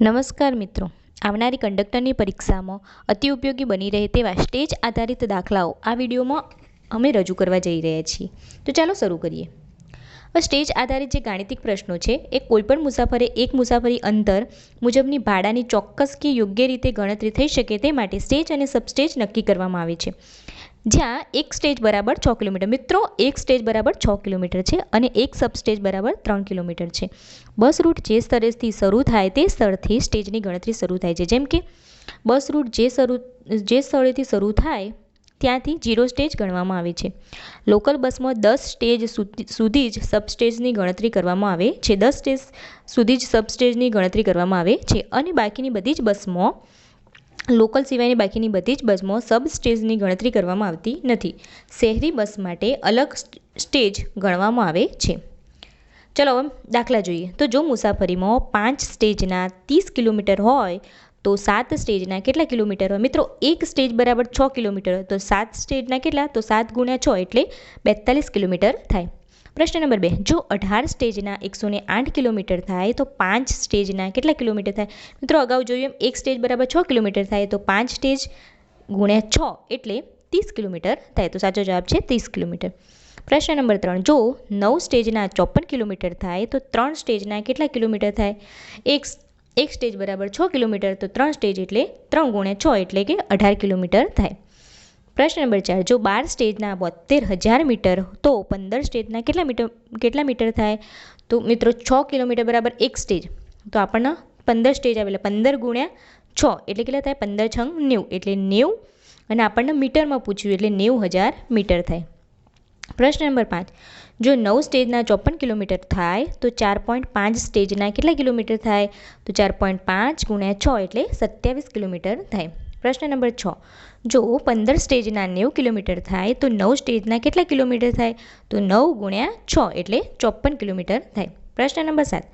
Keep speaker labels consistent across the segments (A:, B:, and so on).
A: નમસ્કાર મિત્રો. આવનારી કંડક્ટરની પરીક્ષામાં અતિ ઉપયોગી બની રહે તેવા સ્ટેજ આધારિત દાખલાઓ આ વિડીયોમાં અમે રજૂ કરવા જઈ રહ્યા છીએ. તો ચાલો શરૂ કરીએ. હવે સ્ટેજ આધારિત જે ગાણિતિક પ્રશ્નો છે, એ કોઈપણ મુસાફરે એક મુસાફરી અંતર મુજબની ભાડાની ચોક્કસ કે યોગ્ય રીતે ગણતરી થઈ શકે તે માટે સ્ટેજ અને સબસ્ટેજ નક્કી કરવામાં આવે છે. જ્યાં એક સ્ટેજ બરાબર છ કિલોમીટર. મિત્રો, એક સ્ટેજ બરાબર છ કિલોમીટર છે અને એક સબસ્ટેજ બરાબર ત્રણ કિલોમીટર છે. બસ રૂટ જે સ્તરેથી શરૂ થાય તે સ્થળથી સ્ટેજની ગણતરી શરૂ થાય છે. જેમ કે, બસ રૂટ જે શરૂ, જે સ્થળેથી શરૂ થાય ત્યાંથી જીરો સ્ટેજ ગણવામાં આવે છે. લોકલ બસમાં દસ સ્ટેજ સુધી જ સબસ્ટેજની ગણતરી કરવામાં આવે છે. દસ સ્ટેજ સુધી જ સબસ્ટેજની ગણતરી કરવામાં આવે છે અને બાકીની બધી જ બસમાં લોકલ સિવાયની બાકીની બધી જ બસમાં સબ સ્ટેજની ગણતરી કરવામાં આવતી નથી. શહેરી બસ માટે અલગ સ્ટેજ ગણવામાં આવે છે. ચલો હવે દાખલા જોઈએ. તો જો મુસાફરીમાં પાંચ સ્ટેજના ત્રીસ કિલોમીટર હોય, તો સાત સ્ટેજના કેટલા કિલોમીટર હોય? મિત્રો, એક સ્ટેજ બરાબર છ કિલોમીટર તો સાત સ્ટેજના કેટલા? તો સાત ગુણ્યા છ એટલે બેતાલીસ કિલોમીટર થાય. પ્રશ્ન નંબર બે, જો અઢાર સ્ટેજના એકસો આઠ કિલોમીટર થાય તો પાંચ સ્ટેજના કેટલા કિલોમીટર થાય? મિત્રો, અગાઉ જોયું એમ, એક સ્ટેજ બરાબર છ કિલોમીટર થાય તો પાંચ સ્ટેજ ગુણ્યા છ એટલે ત્રીસ કિલોમીટર થાય. તો સાચો જવાબ છે ત્રીસ કિલોમીટર. પ્રશ્ન નંબર ત્રણ, જો નવ સ્ટેજના ચોપન કિલોમીટર થાય તો ત્રણ સ્ટેજના કેટલા કિલોમીટર થાય? એક એક સ્ટેજ બરાબર છ કિલોમીટર તો ત્રણ સ્ટેજ એટલે ત્રણ ગુણ્યા છ એટલે કે અઢાર કિલોમીટર થાય. પ્રશ્ન નંબર ચાર, જો બાર સ્ટેજના બોતેર હજાર મીટર તો પંદર સ્ટેજના કેટલા મીટર કેટલા મીટર થાય? તો મિત્રો છ કિલોમીટર બરાબર એક સ્ટેજ. તો આપણને પંદર સ્ટેજ આવે એટલે પંદર ગુણ્યા છ, એટલે કેટલા થાય? પંદર છંગ નેવું, એટલે નેવું. અને આપણને મીટરમાં પૂછ્યું, એટલે નેવું હજાર મીટર થાય. પ્રશ્ન નંબર પાંચ, જો નવ સ્ટેજના ચોપન કિલોમીટર થાય, તો ચાર પોઈન્ટ પાંચ સ્ટેજના કેટલા કિલોમીટર થાય? તો ચાર પોઈન્ટ પાંચ ગુણ્યા છ, એટલે સત્યાવીસ કિલોમીટર થાય. પ્રશ્ન નંબર છ. જો પંદર સ્ટેજના નેવું કિલોમીટર થાય, તો નવ સ્ટેજના કેટલા કિલોમીટર થાય? તો નવ ગુણ્યા છ એટલે ચોપન કિલોમીટર થાય. પ્રશ્ન નંબર સાત.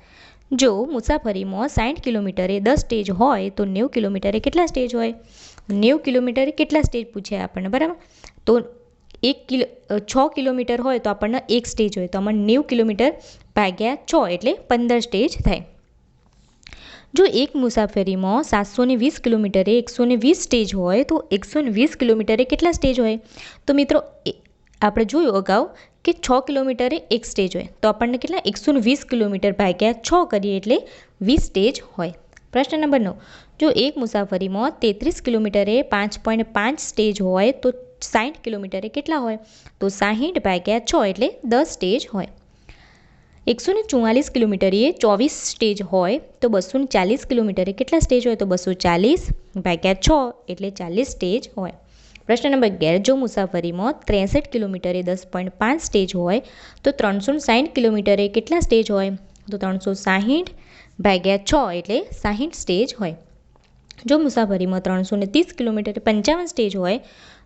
A: જો મુસાફરીમાં સાઠ કિલોમીટરે દસ સ્ટેજ હોય, તો નેવું કિલોમીટરે કેટલા સ્ટેજ હોય? નેવું કિલોમીટરે કેટલા સ્ટેજ પૂછ્યા આપણને, બરાબર? તો એક કિલો છ કિલોમીટર હોય તો આપણને એક સ્ટેજ હોય. તો આપણને નેવું કિલોમીટર ભાગ્યા છ એટલે પંદર સ્ટેજ થાય. જો એક મુસાફરીમાં સાતસો ને વીસ કિલોમીટરે એકસો ને વીસ સ્ટેજ હોય, તો એકસો ને વીસ કિલોમીટરે કેટલા સ્ટેજ હોય? તો મિત્રો આપણે જોયું અગાઉ કે છ કિલોમીટરે એક સ્ટેજ હોય. તો આપણને કેટલા? એકસો ને વીસ કિલોમીટર ભાગ્યા છ કરીએ એટલે વીસ સ્ટેજ હોય. પ્રશ્ન નંબર નવ. જો એક મુસાફરીમાં તેત્રીસ કિલોમીટરે પાંચ પોઈન્ટ પાંચ સ્ટેજ હોય, તો સાઠ કિલોમીટરે કેટલા હોય? તો સાહીઠ ભાગ્યા છ એટલે દસ સ્ટેજ હોય. એકસો ને ચુમ્માલીસ એ ચોવીસ સ્ટેજ હોય તો બસો ને ચાલીસ કિલોમીટરે કેટલા સ્ટેજ હોય તો બસો ચાલીસ ભાગ્યા છ એટલે ચાલીસ સ્ટેજ હોય. પ્રશ્ન નંબર અગિયાર, જો મુસાફરીમાં ત્રેસઠ કિલોમીટરે દસ પોઈન્ટ પાંચ સ્ટેજ હોય તો ત્રણસો સાઠ કિલોમીટરે કેટલા સ્ટેજ હોય? તો ત્રણસો સાહીઠ ભાગ્યા છ એટલે સાહીઠ સ્ટેજ હોય. જો મુસાફરીમાં ત્રણસો ને ત્રીસ કિલોમીટરે પંચાવન સ્ટેજ હોય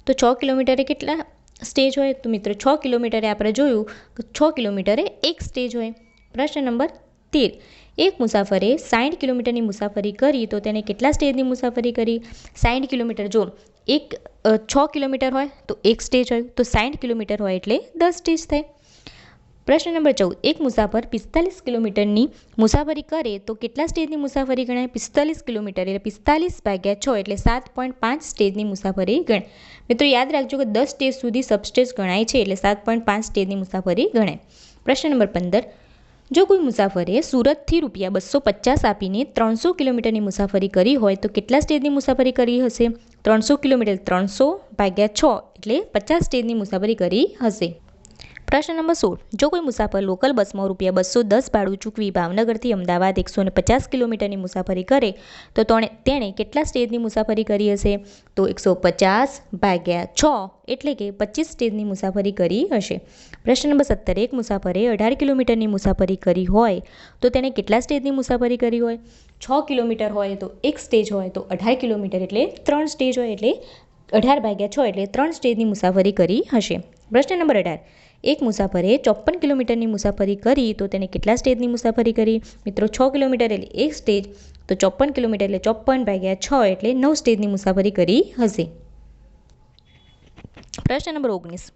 A: તો છ કિલોમીટરે કેટલા સ્ટેજ હોય, તો મિત્રો છ કિલોમીટરે આપણે જોયું કે છ કિલોમીટરે એક સ્ટેજ હોય. પ્રશ્ન નંબર તેર. એક મુસાફરે સાઠ કિલોમીટરની મુસાફરી કરી, તો તેને કેટલા સ્ટેજની મુસાફરી કરી? સાઠ કિલોમીટર. જો એક છ કિલોમીટર હોય, તો એક સ્ટેજ હોય. તો સાઠ કિલોમીટર હોય એટલે દસ સ્ટેજ થાય. પ્રશ્ન નંબર ચૌદ. એક મુસાફર પિસ્તાલીસ કિલોમીટરની મુસાફરી કરે તો કેટલા સ્ટેજની મુસાફરી ગણાય? પિસ્તાલીસ કિલોમીટર એટલે પિસ્તાલીસ ભાગ્યા છ એટલે સાત પોઈન્ટ પાંચ સ્ટેજની મુસાફરી ગણાય. મિત્રો, યાદ રાખજો કે દસ સ્ટેજ સુધી સબસ્ટેજ ગણાય છે એટલે સાત પોઈન્ટ પાંચ સ્ટેજની મુસાફરી ગણાય. પ્રશ્ન નંબર પંદર. જો કોઈ મુસાફરે સુરતથી રૂપિયા બસો પચાસ આપીને ત્રણસો કિલોમીટરની મુસાફરી કરી હોય તો કેટલા સ્ટેજની મુસાફરી કરી હશે? ત્રણસો કિલોમીટર ત્રણસો ભાગ્યા છ એટલે પચાસ સ્ટેજની મુસાફરી કરી હશે. પ્રશ્ન નંબર સોળ. જો કોઈ મુસાફર લોકલ બસમાં રૂપિયા બસો દસ ભાડું ચૂકવી ભાવનગરથી અમદાવાદ એકસો ને પચાસ કિલોમીટરની મુસાફરી કરે, તો તેણે કેટલા સ્ટેજની મુસાફરી કરી હશે? તો એકસો પચાસ ભાગ્યા છ એટલે કે પચીસ સ્ટેજની મુસાફરી કરી હશે. પ્રશ્ન નંબર સત્તર. એક મુસાફરે અઢાર કિલોમીટરની મુસાફરી કરી હોય, તો તેણે કેટલા સ્ટેજની મુસાફરી કરી હોય? છ કિલોમીટર હોય તો એક સ્ટેજ હોય, તો અઢાર કિલોમીટર એટલે ત્રણ સ્ટેજ હોય એટલે અઢાર ભાગ્યા છ એટલે ત્રણ સ્ટેજની મુસાફરી કરી હશે. પ્રશ્ન નંબર અઢાર. એક મુસાફરે ચોપન કિલોમીટરની મુસાફરી કરી તો તેને કેટલા સ્ટેજની મુસાફરી કરી? મિત્રો, છ કિલોમીટર એટલે એક સ્ટેજ, તો ચોપન કિલોમીટર એટલે ચોપન ભાગ્યા છ એટલે નવ સ્ટેજની મુસાફરી કરી હશે. પ્રશ્ન નંબર ઓગણીસ.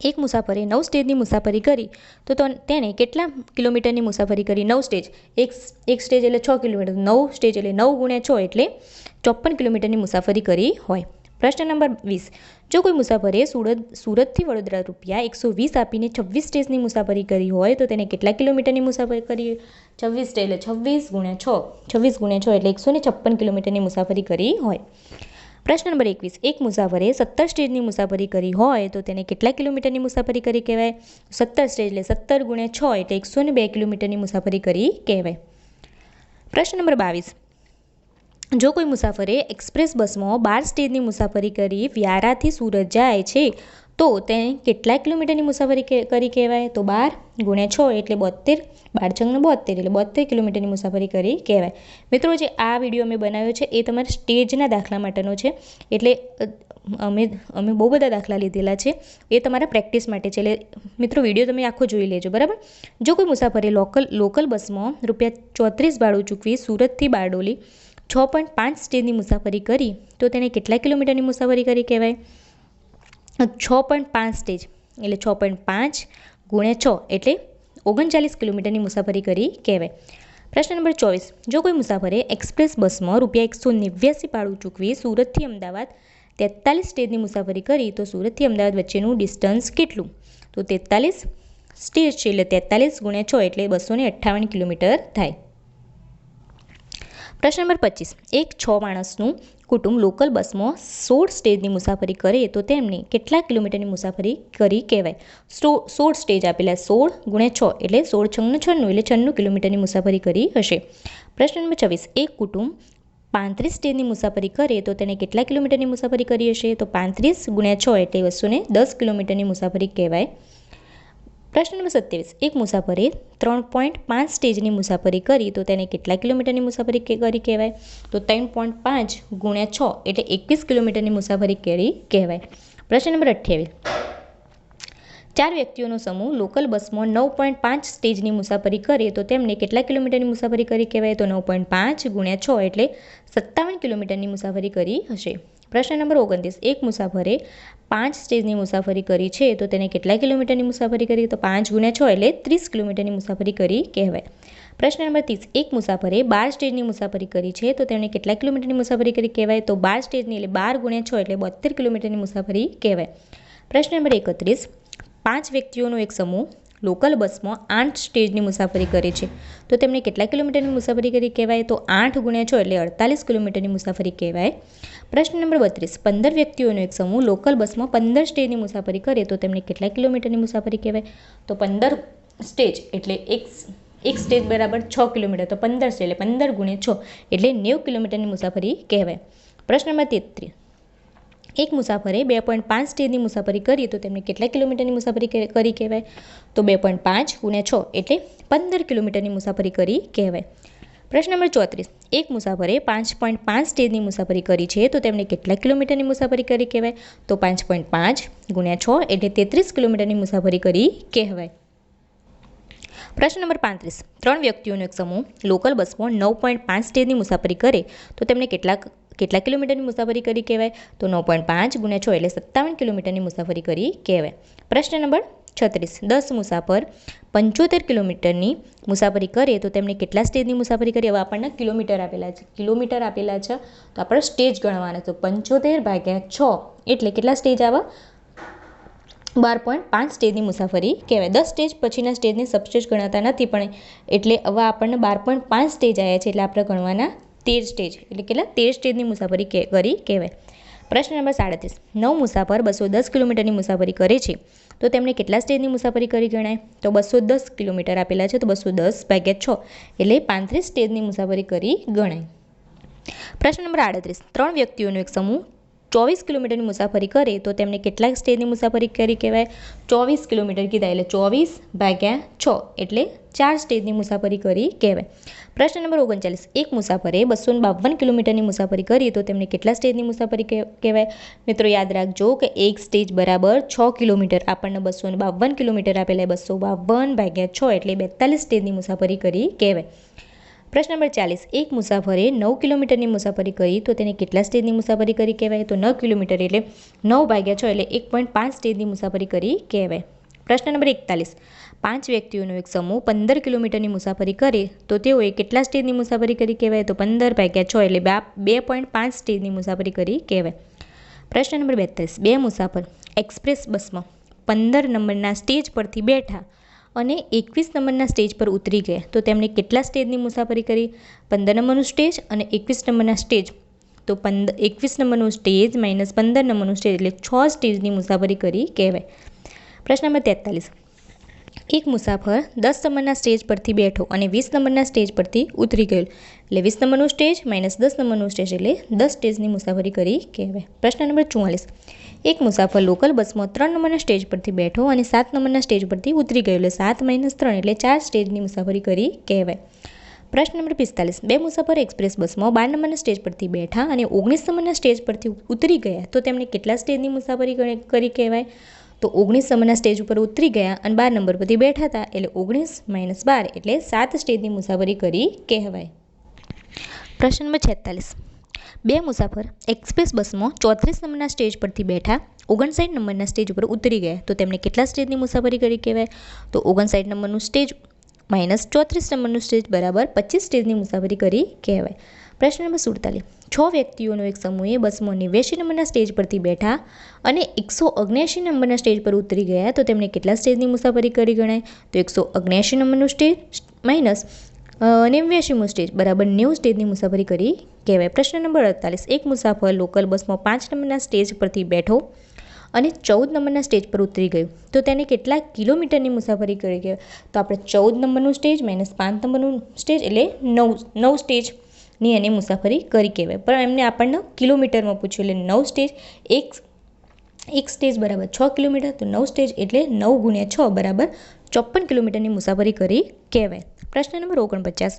A: એક મુસાફરે નવ સ્ટેજની મુસાફરી કરી તો તેણે કેટલા કિલોમીટરની મુસાફરી કરી? નવ સ્ટેજ. એક એક સ્ટેજ એટલે છ કિલોમીટર. નવ સ્ટેજ એટલે નવ ગુણ્યા છ એટલે ચોપન કિલોમીટરની મુસાફરી કરી હોય. પ્રશ્ન નંબર વીસ. જો કોઈ મુસાફરે સુરત, સુરતથી વડોદરા રૂપિયા એકસો વીસ આપીને છવ્વીસ સ્ટેજની મુસાફરી કરી હોય તો તેને કેટલા કિલોમીટરની મુસાફરી કરી? છવ્વીસ સ્ટેજ એટલે છવ્વીસ ગુણ્યા છ. છવ્વીસ ગુણ્યા છ એટલે એકસો ને છપ્પન કિલોમીટરની મુસાફરી કરી હોય. પ્રશ્ન નંબર એકવીસ. એક મુસાફરે સત્તર સ્ટેજની મુસાફરી કરી હોય તો તેને કેટલા કિલોમીટરની મુસાફરી કરી કહેવાય? સત્તર સ્ટેજ એટલે સત્તર ગુણ્યા છ એટલે એકસો ને બે કિલોમીટરની મુસાફરી કરી કહેવાય. પ્રશ્ન નંબર બાવીસ. જો કોઈ મુસાફરે એક્સપ્રેસ બસમાં બાર સ્ટેજની મુસાફરી કરી વ્યારાથી સુરત જાય છે, તો તેને કેટલા કિલોમીટરની મુસાફરી કરી કહેવાય? તો બાર ગુણ્યા છ એટલે બોતેર બાર છંગને બોતેર એટલે બોતેર કિલોમીટરની મુસાફરી કરી કહેવાય. મિત્રો, જે આ વીડિયો અમે બનાવ્યો છે, એ તમારા સ્ટેજના દાખલા માટેનો છે. એટલે અમે અમે બહુ બધા દાખલા લીધેલા છે. એ તમારા પ્રેક્ટિસ માટે છે. એટલે, મિત્રો, વીડિયો તમે આખો જોઈ લેજો, બરાબર? જો કોઈ મુસાફરે લોકલ લોકલ બસમાં રૂપિયા ચોત્રીસ ભાડું ચૂકવી સુરતથી બારડોલી છ પોઈન્ટ પાંચ સ્ટેજની મુસાફરી કરી, તો તેને કેટલા કિલોમીટરની મુસાફરી કરી કહેવાય? છ પોઈન્ટ પાંચ સ્ટેજ, એટલે છ પોઈન્ટ પાંચ ગુણ્યા છ, એટલે ઓગણચાલીસ કિલોમીટરની મુસાફરી કરી કહેવાય. પ્રશ્ન નંબર ચોવીસ, જો કોઈ મુસાફરે એક્સપ્રેસ બસમાં રૂપિયા એકસો નેવ્યાસી ભાડું ચૂકવી સુરતથી અમદાવાદ તેતાલીસ સ્ટેજની મુસાફરી કરી, તો સુરતથી અમદાવાદ વચ્ચેનું ડિસ્ટન્સ કેટલું? તો તેતાલીસ સ્ટેજ છે એટલે તેતાલીસ ગુણ્યા છ, એટલે બસો અઠ્ઠાવન કિલોમીટર થાય. પ્રશ્ન નંબર પચીસ. એક છ માણસનું કુટુંબ લોકલ બસમાં સોળ સ્ટેજની મુસાફરી કરે તો તેમને કેટલા કિલોમીટરની મુસાફરી કરી કહેવાય. સોળ સ્ટેજ આપેલા સોળ ગુણ્યા છ એટલે સોળ છંગનું છન્નું એટલે છન્નું કિલોમીટરની મુસાફરી કરી હશે. પ્રશ્ન નંબર છવ્વીસ. એક કુટુંબ પાંત્રીસ સ્ટેજની મુસાફરી કરે તો તેને કેટલા કિલોમીટરની મુસાફરી કરી હશે? તો પાંત્રીસ ગુણ્યા છ એટલે વસ્તુને દસ કિલોમીટરની મુસાફરી કહેવાય. પ્રશ્ન નંબર સત્યાવીસ. એક મુસાફરે ત્રણ પોઈન્ટ પાંચ સ્ટેજની મુસાફરી કરી, તો તેને કેટલા કિલોમીટરની મુસાફરી કરી કહેવાય? તો ત્રણ પોઈન્ટ પાંચ ગુણ્યા છ એટલે એકવીસ કિલોમીટરની મુસાફરી કરી કહેવાય. પ્રશ્ન નંબર અઠ્યાવીસ. ચાર વ્યક્તિઓનો સમૂહ લોકલ બસમાં નવ પોઈન્ટ પાંચ સ્ટેજની મુસાફરી કરે, તો તેમને કેટલા કિલોમીટરની મુસાફરી કરી કહેવાય? તો નવ પોઈન્ટ પાંચ ગુણ્યા છ એટલે સત્તાવન કિલોમીટરની મુસાફરી કરી હશે. પ્રશ્ન નંબર ઓગણત્રીસ. એક મુસાફરે પાંચ સ્ટેજની મુસાફરી કરી છે, તો તેને કેટલા કિલોમીટરની મુસાફરી કરી? તો પાંચ ગુણ્યા છ એટલે ત્રીસ કિલોમીટરની મુસાફરી કરી કહેવાય. પ્રશ્ન નંબર ત્રીસ. એક મુસાફરે બાર સ્ટેજની મુસાફરી કરી છે, તો તેણે કેટલા કિલોમીટરની મુસાફરી કરી કહેવાય? તો બાર સ્ટેજની એટલે બાર ગુણ્યા છ એટલે બોતેર કિલોમીટરની મુસાફરી કહેવાય. પ્રશ્ન નંબર એકત્રીસ. પાંચ વ્યક્તિઓનો એક સમૂહ લોકલ બસમાં આઠ સ્ટેજની મુસાફરી કરે છે. તો તેમણે કેટલા કિલોમીટરની મુસાફરી કરી કહેવાય? તો આઠ ગુણ્યા છ એટલે અડતાલીસ કિલોમીટરની મુસાફરી કહેવાય. પ્રશ્ન નંબર બત્રીસ. પંદર વ્યક્તિઓનો એક સમૂહ લોકલ બસમાં પંદર સ્ટેજની મુસાફરી કરે, તો તેમને કેટલા કિલોમીટરની મુસાફરી કહેવાય? તો પંદર સ્ટેજ એટલે એક એક સ્ટેજ બરાબર છ કિલોમીટર. તો પંદર સ્ટેજ એટલે પંદર ગુણ્યા છ એટલે નેવું કિલોમીટરની મુસાફરી કહેવાય. પ્રશ્ન નંબર તેત્રીસ. એક મુસાફરે બે પોઈન્ટ પાંચ સ્ટેજની મુસાફરી કરી તો તેમને કેટલા કિલોમીટરની મુસાફરી કરી કહેવાય? તો બે પોઈન્ટ પાંચ ગુણ્યા છ એટલે પંદર કિલોમીટરની મુસાફરી કરી કહેવાય. પ્રશ્ન નંબર ચોત્રીસ. એક મુસાફરે પાંચ પોઈન્ટ પાંચ સ્ટેજની મુસાફરી કરી છે તો તેમને કેટલા કિલોમીટરની મુસાફરી કરી કહેવાય? તો પાંચ પોઈન્ટ પાંચ ગુણ્યા છ એટલે તેત્રીસ કિલોમીટરની મુસાફરી કરી કહેવાય. પ્રશ્ન નંબર પાંત્રીસ. ત્રણ વ્યક્તિઓનો એક સમૂહ લોકલ બસમાં નવ પોઈન્ટ પાંચ સ્ટેજની મુસાફરી કરે તો તેમને કેટલા કેટલા કિલોમીટરની મુસાફરી કરી કહેવાય? તો નવ પોઈન્ટ પાંચ ગુણ્યા છ એટલે સત્તાવન કિલોમીટરની મુસાફરી કરી કહેવાય. પ્રશ્ન નંબર છત્રીસ. દસ મુસાફર પંચોતેર કિલોમીટરની મુસાફરી કરે તો તેમને કેટલા સ્ટેજની મુસાફરી કરી? હવે આપણને કિલોમીટર આપેલા છે. કિલોમીટર આપેલા છે તો આપણે સ્ટેજ ગણવાના. તો પંચોતેર ભાગ્યા છ એટલે કેટલા સ્ટેજ આવે? બાર પોઈન્ટ પાંચ સ્ટેજની મુસાફરી કહેવાય. દસ સ્ટેજ પછીના સ્ટેજને સબસ્ટેજ ગણાતા નથી પણ એટલે હવે આપણને બાર પોઈન્ટ પાંચ સ્ટેજ આવ્યા છે એટલે આપણે ગણવાના તેર સ્ટેજ, એટલે કેટલા? તેર સ્ટેજની મુસાફરી કરી કહેવાય. પ્રશ્ન નંબર સાડત્રીસ. નવ મુસાફર બસો દસ કિલોમીટરની મુસાફરી કરે છે. તો તેમણે કેટલા સ્ટેજની મુસાફરી કરી ગણાય? તો બસો દસ કિલોમીટર આપેલા છે, તો બસો દસ ભાગ્યા છ. એટલે પાંત્રીસ સ્ટેજની મુસાફરી કરી ગણાય. પ્રશ્ન નંબર આડત્રીસ. ત્રણ વ્યક્તિઓનો એક સમૂહ ચોવીસ કિલોમીટરની મુસાફરી કરે તો તેમને કેટલાક સ્ટેજની મુસાફરી કરી કહેવાય. ચોવીસ કિલોમીટર કીધા એટલે ચોવીસ ભાગ્યા છ એટલે ચાર સ્ટેજની મુસાફરી કરી કહેવાય. પ્રશ્ન નંબર ઓગણચાલીસ. એક મુસાફરે બસો બાવન કિલોમીટરની મુસાફરી કરી તો તેમને કેટલા સ્ટેજની મુસાફરી કહે- કહેવાય? મિત્રો યાદ રાખજો કે એક સ્ટેજ બરાબર છ કિલોમીટર. આપણને બસો બાવન કિલોમીટર આપેલા બસો બાવન ભાગ્યા છ એટલે બેતાલીસ સ્ટેજની મુસાફરી કરી કહેવાય. પ્રશ્ન નંબર ચાલીસ. એક મુસાફરે નવ કિલોમીટરની મુસાફરી કરી તો તેને કેટલા સ્ટેજની મુસાફરી કરી કહેવાય? તો નવ કિલોમીટર એટલે નવ ભાગ્યા છ એટલે એક પોઈન્ટ પાંચ સ્ટેજની મુસાફરી કરી કહેવાય. પ્રશ્ન નંબર એકતાલીસ. પાંચ વ્યક્તિઓનો એક સમૂહ પંદર કિલોમીટરની મુસાફરી કરે તો તેઓએ કેટલા સ્ટેજની મુસાફરી કરી કહેવાય? તો પંદર ભાગ્યા છ એટલે બે પોઈન્ટ પાંચ સ્ટેજની મુસાફરી કરી કહેવાય. પ્રશ્ન નંબર બેતાલીસ બે મુસાફર એક્સપ્રેસ બસમાં પંદર નંબરના સ્ટેજ પરથી બેઠા અને એકવીસ નંબરના સ્ટેજ પર ઉતરી ગયા તો તેમણે કેટલા સ્ટેજની મુસાફરી કરી? પંદર નંબરનું સ્ટેજ અને એકવીસ નંબરના સ્ટેજ. તો પંદર એકવીસ નંબરનું સ્ટેજ માઇનસ પંદર નંબરનું સ્ટેજ એટલે છ સ્ટેજની મુસાફરી કરી કહેવાય. પ્રશ્ન નંબર તેતાલીસ. એક મુસાફર દસ નંબરના સ્ટેજ પરથી બેઠો અને વીસ નંબરના સ્ટેજ પરથી ઉતરી ગયો એટલે વીસ નંબરનું સ્ટેજ માઇનસ દસ નંબરનું સ્ટેજ એટલે દસ સ્ટેજની મુસાફરી કરી કહેવાય. પ્રશ્ન નંબર ચુમ્માલીસ એક મુસાફર લોકલ બસમાં ત્રણ નંબરના સ્ટેજ પરથી બેઠો અને સાત નંબરના સ્ટેજ પરથી ઉતરી ગયો. એટલે સાત માઇનસ ત્રણ એટલે ચાર સ્ટેજની મુસાફરી કરી કહેવાય. પ્રશ્ન નંબર પિસ્તાલીસ. બે મુસાફર એક્સપ્રેસ બસમાં બાર નંબરના સ્ટેજ પરથી બેઠા અને ઓગણીસ નંબરના સ્ટેજ પરથી ઉતરી ગયા તો તેમણે કેટલા સ્ટેજની મુસાફરી કરી કહેવાય? તો ઓગણીસ નંબરના સ્ટેજ ઉપર ઉતરી ગયા અને બાર નંબર પરથી બેઠા હતા. એટલે ઓગણીસ માઇનસ બાર એટલે સાત સ્ટેજની મુસાફરી કરી કહેવાય. પ્રશ્ન નંબર છેતાલીસ. બે મુસાફર એક્સપ્રેસ બસમાં ચોત્રીસ નંબરના સ્ટેજ પરથી બેઠા ઓગણસાઠ નંબરના સ્ટેજ ઉપર ઉતરી ગયા. તો તેમણે કેટલા સ્ટેજની મુસાફરી કરી કહેવાય? તો ઓગણસાઠ નંબરનું સ્ટેજ માઇનસ ચોત્રીસ નંબરનું સ્ટેજ બરાબર પચીસ સ્ટેજની મુસાફરી કરી કહેવાય. પ્રશ્ન નંબર સુડતાલીસ. છ વ્યક્તિઓનો એક સમૂહે બસમાં નેવ્યાસી નંબરના સ્ટેજ પરથી બેઠા અને એકસો અગ્યાસી નંબરના સ્ટેજ પર ઉતરી ગયા. તો તેમણે કેટલા સ્ટેજની મુસાફરી કરી ગણાય? તો એકસો અગ્યાસી નંબરનું સ્ટેજ માઇનસ નેવ્યાસીમું સ્ટેજ બરાબર નેવું સ્ટેજની મુસાફરી કરી. કહેવાય, પ્રશ્ન નંબર અડતાલીસ. એક મુસાફર લોકલ બસમાં પાંચ નંબરના સ્ટેજ પરથી બેઠો અને ચૌદ નંબરના સ્ટેજ પર ઉતરી ગયું. તો તેને કેટલા કિલોમીટરની મુસાફરી કરી કહેવાય તો આપણે ચૌદ નંબરનું સ્ટેજ માઇનસ પાંચ નંબરનું સ્ટેજ, એટલે નવ નવ સ્ટેજની એને મુસાફરી કરી કહેવાય. પણ એમને આપણને કિલોમીટરમાં પૂછ્યું, એટલે નવ સ્ટેજ, એક એક સ્ટેજ બરાબર છ કિલોમીટર, તો નવ સ્ટેજ એટલે નવ ગુણ્યા છ, બરાબર ચોપન કિલોમીટરની મુસાફરી કરી કહેવાય. પ્રશ્ન નંબર ઓગણપચાસ.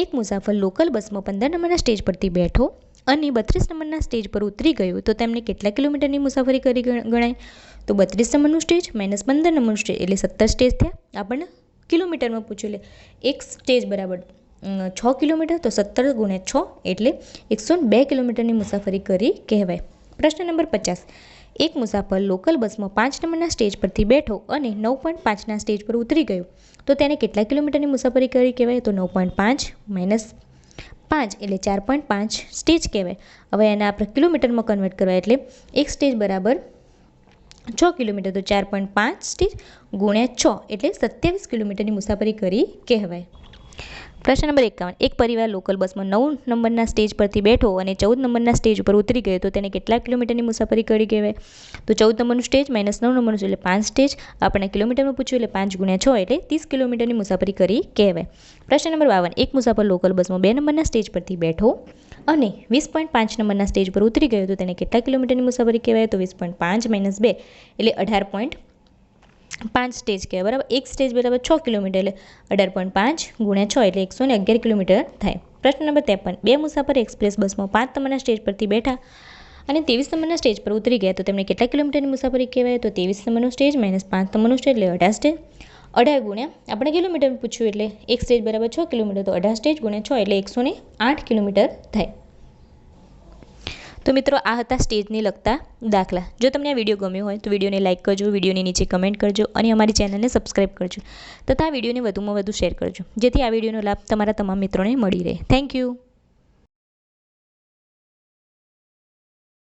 A: એક મુસાફર લોકલ બસમાં પંદર નંબરના સ્ટેજ પરથી બેઠો અને બત્રીસ નંબરના સ્ટેજ પર ઉતરી ગયું તો તેમને કેટલા કિલોમીટરની મુસાફરી કરી ગણાય? તો બત્રીસ નંબરનું સ્ટેજ માઇનસ પંદર નંબરનું સ્ટેજ, એટલે સત્તર સ્ટેજ થયા. આપણને કિલોમીટરમાં પૂછ્યું, એટલે એક સ્ટેજ બરાબર છ કિલોમીટર, તો સત્તર ગુણ્યા છ, એટલે એકસો બે કિલોમીટરની મુસાફરી કરી કહેવાય. પ્રશ્ન નંબર પચાસ. એક મુસાફર લોકલ બસમાં પાંચ નંબરના સ્ટેજ પરથી બેઠો અને નવ પોઈન્ટ પાંચના સ્ટેજ પર ઉતરી ગયો. તો તેને કેટલા કિલોમીટરની મુસાફરી કરી કહેવાય? તો નવ પોઈન્ટ પાંચ માઇનસ પાંચ એટલે ચાર પોઈન્ટ પાંચ સ્ટેજ કહેવાય. હવે એને આપણે કિલોમીટરમાં કન્વર્ટ કરવા એટલે એક સ્ટેજ બરાબર છ કિલોમીટર, તો ચાર પોઈન્ટ પાંચ સ્ટેજ ગુણ્યા છ એટલે સત્યાવીસ કિલોમીટરની મુસાફરી કરી કહેવાય. પ્રશ્ન નંબર એકાવન. એક પરિવાર લોકલ બસમાં નવ નંબરના સ્ટેજ પરથી બેઠો અને ચૌદ નંબરના સ્ટેજ ઉપર ઉતરી ગયો, તો તેને કેટલા કિલોમીટરની મુસાફરી કરી કહેવાય. તો ચૌદ નંબરનું સ્ટેજ માઇનસ નવ નંબરનું એટલે પાંચ સ્ટેજ. આપણે કિલોમીટરમાં પૂછ્યું એટલે પાંચ ગુણ્યા છ એટલે ત્રીસ કિલોમીટરની મુસાફરી કરી કહેવાય. પ્રશ્ન નંબર બાવન. એક મુસાફર લોકલ બસમાં બે નંબરના સ્ટેજ પરથી બેઠો અને વીસ પોઈન્ટ પાંચ નંબરના સ્ટેજ પર ઉતરી ગયો, તો તેને કેટલા કિલોમીટરની મુસાફરી કહેવાય, તો વીસ પોઈન્ટ પાંચ માઇનસ બે એટલે અઢાર પોઈન્ટ પાંચ સ્ટેજ કહેવાય, બરાબર? એક સ્ટેજ બરાબર છ કિલોમીટર એટલે અઢાર પોઈન્ટ પાંચ ગુણ્યા છ એટલે એકસો ને અગિયાર કિલોમીટર થાય. પ્રશ્ન નંબર ત્રેપન. બે મુસાફર એક્સપ્રેસ બસમાં પાંચ નંબરના સ્ટેજ પરથી બેઠા અને ત્રેવીસ નંબરના સ્ટેજ પર ઉતરી ગયા, તો તેમને કેટલા કિલોમીટરની મુસાફરી કહેવાય? તો ત્રેવીસ નંબરનો સ્ટેજ માઇનસ પાંચ નંબરનો સ્ટેજ, એટલે અઢાર સ્ટેજ. અઢાર ગુણ્યા, આપણે કિલોમીટર પૂછ્યું એટલે એક સ્ટેજ બરાબર છ કિલોમીટર, તો અઢાર સ્ટેજ ગુણ્યા છ એટલે એકસો આઠ કિલોમીટર થાય. તો મિત્રો, આ હતા સ્ટેજને લગતા દાખલા. જો તમને આ વીડિયો ગમ્યો હોય તો વિડીયોને લાઇક કરજો, વિડીયોની નીચે કમેન્ટ કરજો અને અમારી ચેનલને સબસ્ક્રાઈબ કરજો. તથા આ વિડીયોને વધુમાં વધુ શેર કરજો. જેથી આ વિડીયોનો લાભ તમારા તમામ મિત્રોને મળી રહે. Thank you